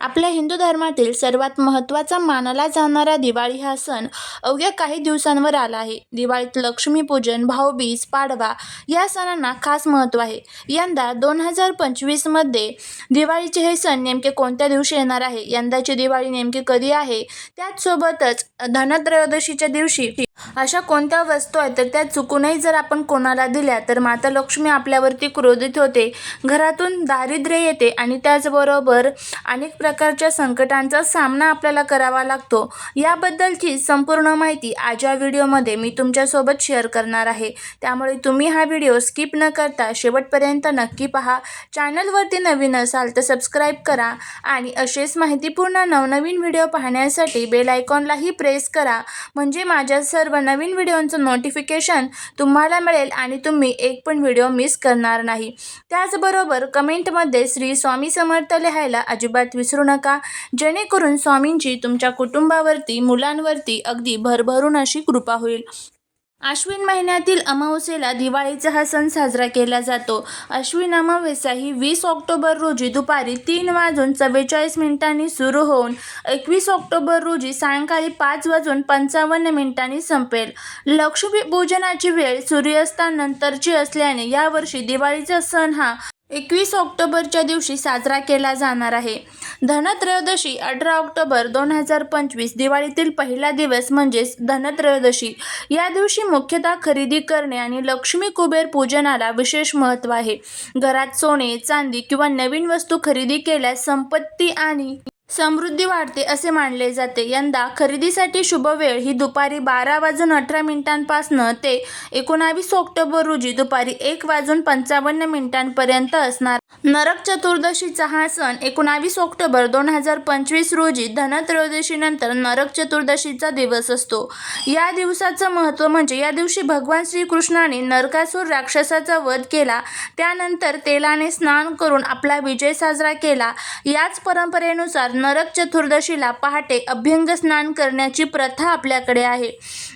आपल्या हिंदू धर्मातील सर्वात महत्त्वाचा मानला जाणारा दिवाळी हा सण अवघ्या काही दिवसांवर आला आहे. दिवाळीत लक्ष्मीपूजन भाऊबीज पाडवा या सणांना खास महत्त्व आहे. यंदा दोन हजार पंचवीसमध्ये दिवाळीचे हे सण नेमके कोणत्या दिवशी येणार आहे? यंदाची दिवाळी नेमकी कधी आहे? त्याचसोबतच धनत्रयोदशीच्या दिवशी अशा कोणत्या वस्तू आहेत? तर त्या चुकूनही जर आपण कोणाला दिल्या तर माता लक्ष्मी आपल्यावरती क्रोधित होते घरातून दारिद्र्य येते आणि त्याचबरोबर अनेक प्रकारच्या संकटांचा सामना आपल्याला करावा लागतो. याबद्दलची संपूर्ण माहिती आज या व्हिडिओमध्ये मी तुमच्यासोबत शेअर करणार आहे. त्यामुळे तुम्ही हा व्हिडिओ स्किप न करता शेवटपर्यंत नक्की पहा. चॅनलवरती नवीन असाल तर सबस्क्राईब करा आणि असेच माहितीपूर्ण नवनवीन व्हिडिओ पाहण्यासाठी बेल आयकॉनलाही प्रेस करा. म्हणजे माझ्या सर्व नवीन व्हिडिओंचं नोटिफिकेशन तुम्हाला मिळेल आणि तुम्ही एक पण व्हिडिओ मिस करणार नाही. त्याचबरोबर कमेंटमध्ये श्री स्वामी समर्थ लिहायला अजिबात विसरू नका. जेणेकरून स्वामींची तुमच्या कुटुंबावरती मुलांवरती अगदी भरभरून अशी कृपा होईल. आश्विन महिन्यातील अमावस्येला दिवाळीचा हा सण साजरा केला जातो. अश्विन अमावस्या ही वीस ऑक्टोबर रोजी दुपारी तीन वाजून चव्वेचाळीस मिनिटांनी सुरू होऊन एकवीस ऑक्टोबर रोजी सायंकाळी पाच वाजून पंचावन्न मिनिटांनी संपेल. लक्ष्मीपूजनाची वेळ सूर्यास्तानंतरची असल्याने यावर्षी दिवाळीचा सण हा एकवीस ऑक्टोबरच्या दिवशी साजरा केला जाणार आहे. धनत्रयोदशी अठरा ऑक्टोबर दोन हजार पंचवीस दिवाळीतील पहिला दिवस म्हणजेच धनत्रयोदशी. या दिवशी मुख्यतः खरेदी करणे आणि लक्ष्मी कुबेर पूजनाला विशेष महत्त्व आहे. घरात सोने चांदी किंवा नवीन वस्तू खरेदी केल्यास संपत्ती आणि समृद्धी वाढते असे मानले जाते. यंदा खरेदीसाठी शुभ वेळ ही दुपारी बारा वाजून अठरा मिनिटांपासनं ते एकोणावीस ऑक्टोबर रोजी दुपारी एक वाजून पंचावन्न मिनिटांपर्यंत असणार. नरक चतुर्दशीचा हा सण एकोणावीस ऑक्टोबर दोन हजार पंचवीस रोजी धनत्रयोदशीनंतर नरक चतुर्दशीचा दिवस असतो. या दिवसाचं महत्त्व म्हणजे या दिवशी भगवान श्रीकृष्णाने नरकासूर राक्षसाचा वध केला. त्यानंतर तेलाने स्नान करून आपला विजय साजरा केला. याच परंपरेनुसार नरक चतुर्दशीला पहाटे अभ्यंग स्नान करण्याची प्रथा आपल्याकडे आहे.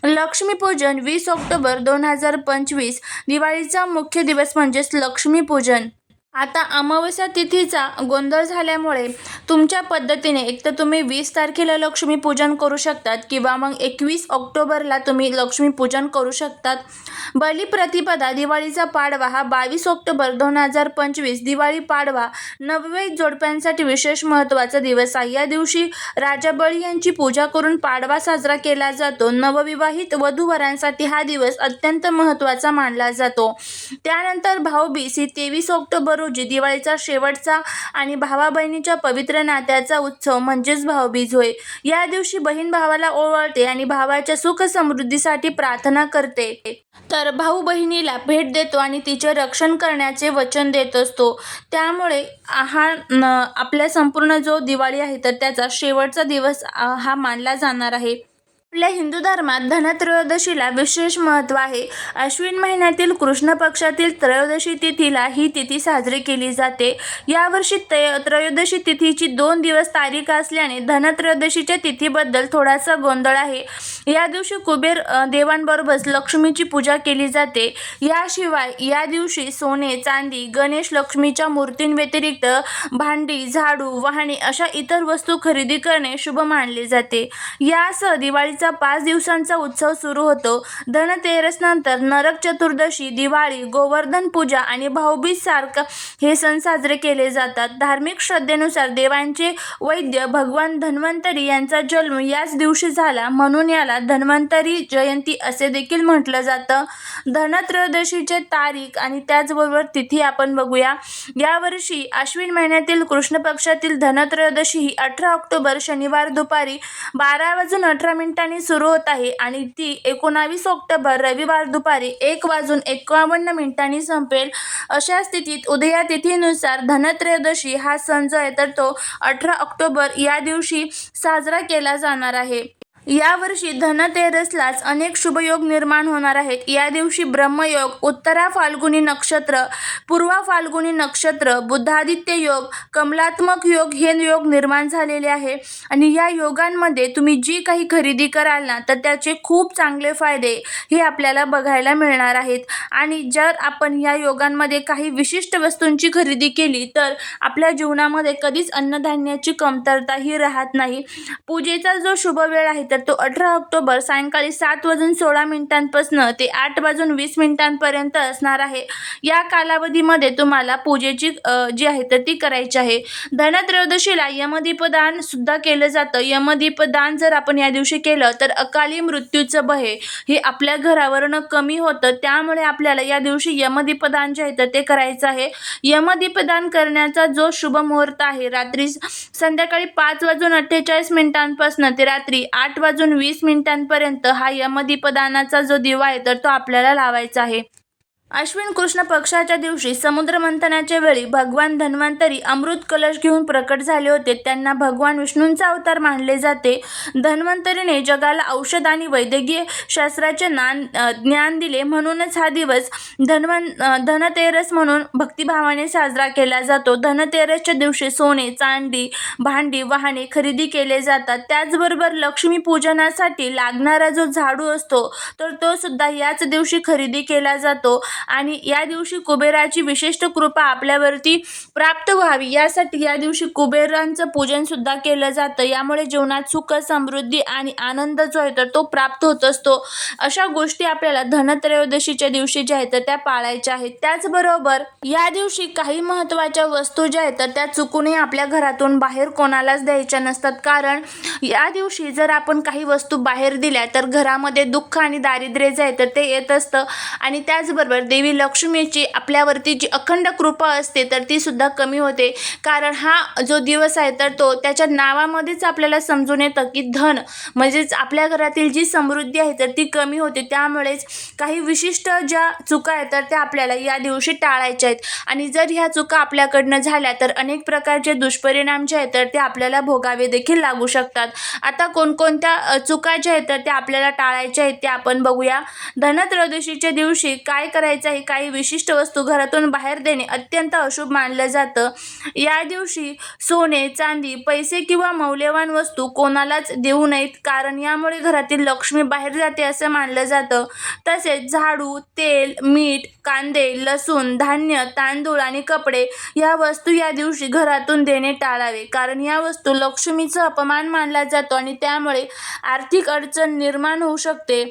लक्ष्मीपूजन वीस ऑक्टोबर दोन हजार पंचवीस. दिवाळीचा मुख्य दिवस म्हणजेच लक्ष्मीपूजन. आता अमावस्या तिथीचा गोंधळ झाल्यामुळे तुमच्या पद्धतीने एक तर तुम्ही वीस तारखेला लक्ष्मीपूजन करू शकतात किंवा मग एकवीस ऑक्टोबरला तुम्ही लक्ष्मीपूजन करू शकतात. बलिप्रतिपदा दिवाळीचा पाडवा हा बावीस ऑक्टोबर दोन हजार पंचवीस दिवाळी पाडवा नववे जोडप्यांसाठी विशेष महत्त्वाचा दिवस आहे. या दिवशी राजा बळी यांची पूजा करून पाडवा साजरा केला जातो. नवविवाहित वधूवरांसाठी हा दिवस अत्यंत महत्त्वाचा मानला जातो. त्यानंतर भाऊबीस ही तेवीस ऑक्टोबर रोजी दिवाळीचा शेवटचा आणि भावा बहिणीच्या पवित्र नात्याचा उत्सव म्हणजेच भाऊबीज होय. या दिवशी बहीण भावाला ओवाळते आणि भावाच्या सुख समृद्धीसाठी प्रार्थना करते. तर भाऊ बहिणीला भेट देतो आणि तिचे रक्षण करण्याचे वचन देत असतो. त्यामुळे हा आपल्या संपूर्ण जो दिवाळी आहे तर त्याचा शेवटचा दिवस हा मानला जाणार आहे. आपल्या हिंदू धर्मात धनत्रयोदशीला विशेष महत्त्व आहे. अश्विन महिन्यातील कृष्ण पक्षातील त्रयोदशी तिथीला ही तिथी साजरी केली जाते. यावर्षी तय त्रयोदशी तिथीची दोन दिवस तारीख असल्याने धनत्रयोदशीच्या तिथीबद्दल थोडासा गोंधळ आहे. या दिवशी कुबेर देवांबरोबरच लक्ष्मीची पूजा केली जाते. याशिवाय या दिवशी सोने चांदी गणेश लक्ष्मीच्या मूर्तींव्यतिरिक्त भांडी झाडू वाहने अशा इतर वस्तू खरेदी करणे शुभ मानले जाते. यासह दिवाळीचा पाच दिवसांचा उत्सव सुरू होतो. धनतेरस नंतर नरक चतुर्दशी दिवाळी गोवर्धन पूजा आणि भाऊबीज सारखं हे सण साजरे केले जातात. धार्मिक श्रद्धेनुसार देवांचे वैद्य भगवान धन्वंतरी यांचा जन्म याच दिवशी झाला म्हणून याला धन्वंतरी जयंती असे देखील म्हटलं जातं. धनत्रयोदशीचे तारीख आणि त्याचबरोबर तिथी आपण बघूया. यावर्षी आश्विन महिन्यातील कृष्ण पक्षातील धनत्रयोदशी ही अठरा ऑक्टोबर शनिवार दुपारी बारा वाजून अठरा मिनिटांनी सुरू होत आहे आणि ती एकोणावीस ऑक्टोबर रविवार दुपारी एक वाजून एकावन्न मिनिटांनी संपेल. अशा स्थितीत उदया तिथीनुसार धनत्रयोदशी हा सण जो आहे तर तो अठरा ऑक्टोबर या दिवशी साजरा केला जाणार आहे. यावर्षी धनतेरसलाच अनेक शुभयोग निर्माण होणार आहेत. या दिवशी ब्रह्मयोग उत्तरा फाल्गुनी नक्षत्र पूर्वा फाल्गुनी नक्षत्र बुद्धादित्य योग कमलात्मक योग हे योग निर्माण झालेले आहे. आणि या योगांमध्ये तुम्ही जी काही खरेदी कराल ना तर त्याचे खूप चांगले फायदे हे आपल्याला बघायला मिळणार आहेत. आणि जर आपण या योगांमध्ये काही विशिष्ट वस्तूंची खरेदी केली तर आपल्या जीवनामध्ये कधीच अन्नधान्याची कमतरता ही राहत नाही. पूजेचा जो शुभ वेळ आहे तर तो अठरा ऑक्टोबर सायंकाळी सात वाजून सोळा मिनिटांपासून ते आठ वाजून वीस मिनिटांपर्यंत असणार आहे. या कालावधीमध्ये तुम्हाला पूजेची जी आहे तर ती करायची आहे. धनत्रयोदशीला यमदीपदान सुद्धा केलं जातं. यमदीपदान जर आपण या दिवशी केलं तर अकाली मृत्यूचं भय हे आपल्या घरावरनं कमी होतं. त्यामुळे आपल्याला या दिवशी यमदीपदान जे आहे तर ते करायचं आहे. यमदीपदान करण्याचा जो शुभ मुहूर्त आहे रात्री संध्याकाळी पाच वाजून अठ्ठेचाळीस मिनिटांपासून ते रात्री आठ वाजून वीस मिनिटांपर्यंत हा यमदीपदानाचा जो दिवा आहे तर तो आपल्याला लावायचा आहे. अश्विन कृष्ण पक्षाच्या दिवशी समुद्र मंथनाच्या वेळी भगवान धन्वंतरी अमृत कलश घेऊन प्रकट झाले होते. त्यांना भगवान विष्णूंचा अवतार मानले जाते. धन्वंतरीने जगाला औषध आणि वैद्यकीय शास्त्राचे ज्ञान ज्ञान दिले. म्हणूनच हा दिवस धन्वन धनतेरस म्हणून भक्तिभावाने साजरा केला जातो. धनतेरसच्या दिवशी सोने चांदी भांडी वाहने खरेदी केले जातात. त्याचबरोबर लक्ष्मी पूजनासाठी लागणारा जो झाडू असतो तर तो सुद्धा याच दिवशी खरेदी केला जातो. आणि या दिवशी कुबेराची विशिष्ट कृपा आपल्यावरती प्राप्त व्हावी. यासाठी या दिवशी कुबेरांचं पूजन सुद्धा केलं जातं. यामुळे जीवनात सुख समृद्धी आणि आनंद जो आहे तर तो प्राप्त होत असतो. अशा गोष्टी आपल्याला धनत्रयोदशीच्या दिवशी ज्या आहेत तर त्या पाळायच्या आहेत. त्याचबरोबर या दिवशी काही महत्त्वाच्या वस्तू ज्या आहेत तर त्या चुकूनही आपल्या घरातून बाहेर कोणालाच द्यायच्या नसतात. कारण या दिवशी जर आपण काही वस्तू बाहेर दिल्या तर घरामध्ये दुःख आणि दारिद्र्य जे आहे तर ते येत असतं. आणि त्याचबरोबर देवी लक्ष्मीची आपल्यावरती जी अखंड कृपा असते तर ती सुद्धा कमी होते. कारण हा जो दिवस आहे तर तो त्याच्या नावामध्येच आपल्याला समजून येतं की धन म्हणजेच आपल्या घरातील जी समृद्धी आहे तर ती कमी होते. त्यामुळेच काही विशिष्ट ज्या चुका आहेत तर त्या आपल्याला या दिवशी टाळायच्या आहेत. आणि जर ह्या चुका आपल्याकडनं झाल्या तर अनेक प्रकारचे दुष्परिणाम जे आहेत तर ते आपल्याला भोगावे देखील लागू शकतात. आता कोणकोणत्या चुका ज्या आहेत तर त्या आपल्याला टाळायच्या आहेत त्या आपण बघूया. धनत्रयोदशीच्या दिवशी काय करायचं आहे काही विशिष्ट वस्तू घरातून बाहेर देणे अत्यंत अशुभ मानलं जातं. या दिवशी सोने चांदी पैसे किंवा मौल्यवान वस्तू कोणालाच देऊ नयेत. कारण यामुळे घरातील लक्ष्मी बाहेर जाते असं मानलं जातं. तसेच झाडू तेल मीठ कांदे लसूण धान्य तांदूळ आणि कपडे या वस्तू या दिवशी घरातून देणे टाळावे. कारण या वस्तू लक्ष्मीचा अपमान मानला जातो आणि त्यामुळे आर्थिक अडचण निर्माण होऊ शकते.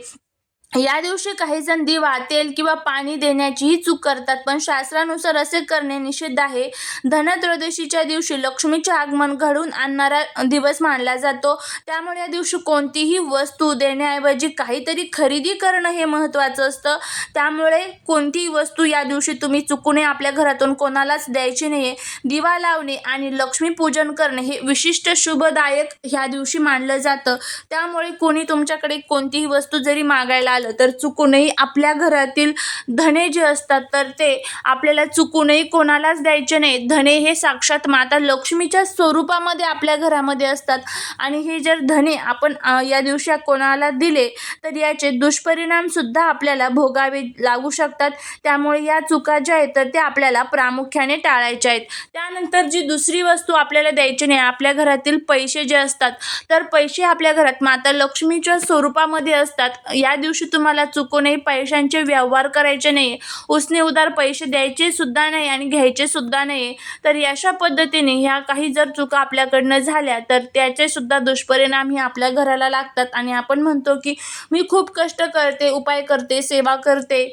या दिवशी काही जण दिवा तेल किंवा पाणी देण्याचीही चूक करतात पण शास्त्रानुसार असे करणे निषिद्ध आहे. धनत्रयोदशीच्या दिवशी लक्ष्मीचे आगमन घडून आणणारा दिवस मानला जातो. त्यामुळे या दिवशी कोणतीही वस्तू देण्याऐवजी काहीतरी खरेदी करणं हे महत्त्वाचं असतं. त्यामुळे कोणतीही वस्तू या दिवशी तुम्ही चुकूनही आपल्या घरातून कोणालाच द्यायची नाही दिवा लावणे आणि लक्ष्मीपूजन करणे हे विशिष्ट शुभदायक ह्या दिवशी मानलं जातं. त्यामुळे कोणी तुमच्याकडे कोणतीही वस्तू जरी मागायला आलं तर चुकूनही आपल्या घरातील धने जे असतात तर ते आपल्याला चुकूनही कोणालाच द्यायचे नाही. धने हे साक्षात माता लक्ष्मीच्या स्वरूपामध्ये आपल्या घरामध्ये असतात. आणि हे जर धने आपण या दिवशी कोणाला दिले तर याचे दुष्परिणामसुद्धा आपल्याला भोगावे लागू शकतात. त्यामुळे या चुका ज्या आहेत तर त्या आपल्याला प्रामुख्याने टाळायच्या आहेत. त्यानंतर जी दुसरी वस्तू आपल्याला द्यायची नाही आपल्या घरातील पैसे जे असतात तर पैसे आपल्या घरात माता लक्ष्मीच्या स्वरूपामध्ये असतात. या दिवशी तुम्हाला चुकूनही पैशांचे व्यवहार करायचे नाही उसने उधार पैसे द्यायचे सुद्धा नाही आणि घ्यायचे सुद्धा नाही तर अशा पद्धतीने ह्या काही जर चुका आपल्याकडनं झाल्या तर त्याचे सुद्धा दुष्परिणाम हे आपल्या घराला लागतात. आणि आपण म्हणतो की मी खूप कष्ट करते उपाय करते सेवा करते.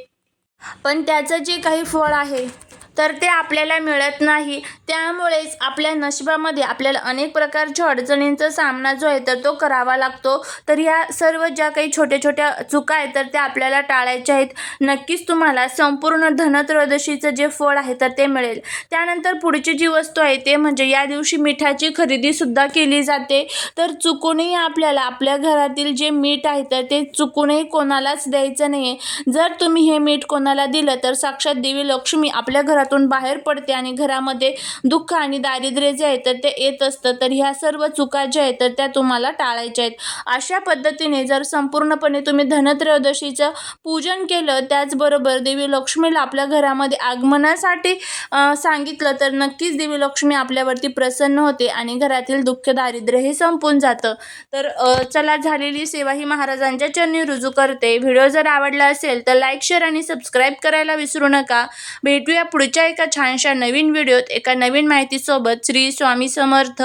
पण त्याचं जे काही फळ आहे तर ते आपल्याला मिळत नाही. त्यामुळेच आपल्या नशिबामध्ये आपल्याला अनेक प्रकारच्या अडचणींचा सामना जो आहे तर तो करावा लागतो. तर या सर्व ज्या काही छोट्या छोट्या चुका आहेत तर त्या आपल्याला टाळायच्या आहेत. नक्कीच तुम्हाला संपूर्ण धनत्रयोदशीचं जे फळ आहे तर ते मिळेल. त्यानंतर पुढची जी वस्तू आहे ते म्हणजे या दिवशी मिठाची खरेदीसुद्धा केली जाते. तर चुकूनही आपल्याला आपल्या घरातील जे मीठ आहे तर ते चुकूनही कोणालाच द्यायचं नाही आहे जर तुम्ही हे मीठ कोणाला दिलं तर साक्षात देवी लक्ष्मी आपल्या घरात घरातून बाहेर पडते आणि घरामध्ये दुःख आणि दारिद्र्य जे आहे तर ते येत असतं. तर ह्या सर्व चुका ज्या आहेत तर त्या तुम्हाला टाळायच्या आहेत. अशा पद्धतीने जर संपूर्णपणे तुम्ही धनत्रयोदशीचं पूजन केलं त्याचबरोबर देवी लक्ष्मीला आपल्या घरामध्ये आगमनासाठी सांगितलं तर नक्कीच देवी लक्ष्मी आपल्यावरती प्रसन्न होते आणि घरातील दुःख दारिद्र्य हे संपून जातं. तर चला झालेली सेवा ही महाराजांच्या चरणी रुजू करते. व्हिडिओ जर आवडला असेल तर लाईक शेअर आणि सबस्क्राईब करायला विसरू नका. भेटूया पुढच्या एका छानशा नवीन व्हिडिओत एका नवीन माहितीसोबत श्री स्वामी समर्थ.